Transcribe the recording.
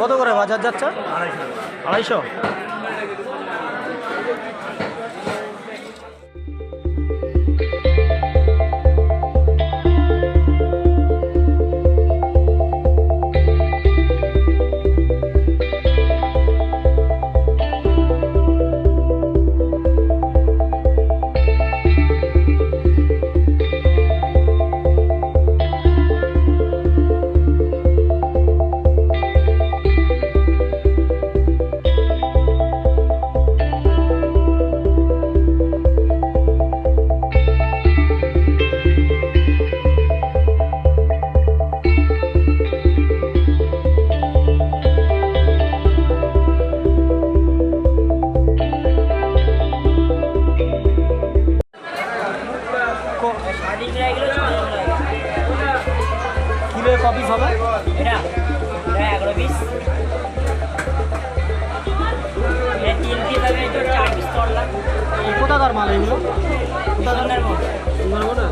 কত করে বাজার যাচ্ছে? আড়াইশো। কিলো কপিস পিস হবে? এটা এটা এগারো পিস এটা তিন পিস আমি চার পিস করলাম কোথাকার মাল এগুলো? কোথাকার? সুন্দরবন সুন্দরবনে